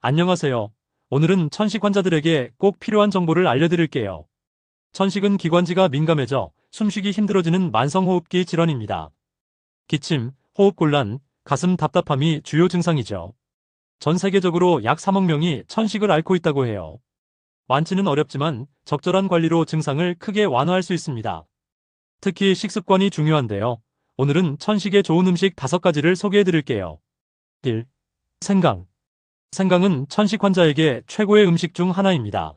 안녕하세요. 오늘은 천식 환자들에게 꼭 필요한 정보를 알려드릴게요. 천식은 기관지가 민감해져 숨쉬기 힘들어지는 만성호흡기 질환입니다. 기침, 호흡곤란, 가슴 답답함이 주요 증상이죠. 전 세계적으로 약 3억 명이 천식을 앓고 있다고 해요. 완치는 어렵지만 적절한 관리로 증상을 크게 완화할 수 있습니다. 특히 식습관이 중요한데요. 오늘은 천식에 좋은 음식 5가지를 소개해 드릴게요. 1. 생강. 생강은 천식 환자에게 최고의 음식 중 하나입니다.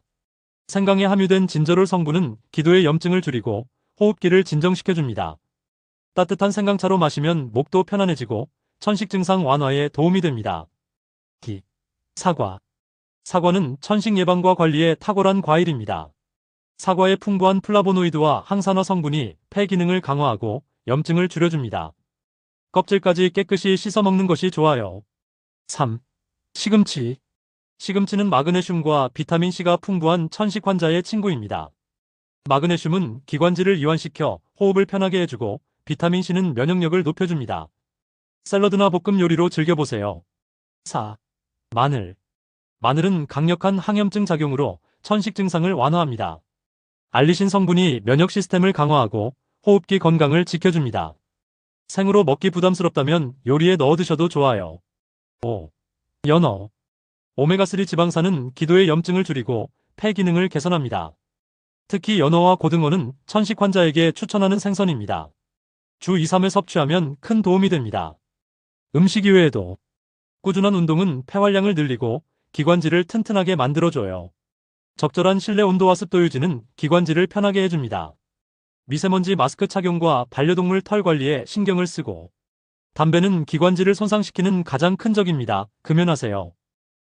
생강에 함유된 진저롤 성분은 기도의 염증을 줄이고 호흡기를 진정시켜줍니다. 따뜻한 생강차로 마시면 목도 편안해지고 천식 증상 완화에 도움이 됩니다. 2. 사과. 사과는 천식 예방과 관리에 탁월한 과일입니다. 사과의 풍부한 플라보노이드와 항산화 성분이 폐 기능을 강화하고 염증을 줄여줍니다. 껍질까지 깨끗이 씻어 먹는 것이 좋아요. 3. 시금치. 시금치는 마그네슘과 비타민C가 풍부한 천식 환자의 친구입니다. 마그네슘은 기관지를 이완시켜 호흡을 편하게 해주고 비타민C는 면역력을 높여줍니다. 샐러드나 볶음 요리로 즐겨보세요. 4. 마늘. 마늘은 강력한 항염증 작용으로 천식 증상을 완화합니다. 알리신 성분이 면역 시스템을 강화하고 호흡기 건강을 지켜줍니다. 생으로 먹기 부담스럽다면 요리에 넣어 드셔도 좋아요. 5. 연어. 오메가3 지방산은 기도의 염증을 줄이고 폐 기능을 개선합니다. 특히 연어와 고등어는 천식 환자에게 추천하는 생선입니다. 주 2, 3회 섭취하면 큰 도움이 됩니다. 음식 이외에도 꾸준한 운동은 폐활량을 늘리고 기관지를 튼튼하게 만들어줘요. 적절한 실내 온도와 습도 유지는 기관지를 편하게 해줍니다. 미세먼지 마스크 착용과 반려동물 털 관리에 신경을 쓰고 담배는 기관지를 손상시키는 가장 큰 적입니다. 금연하세요.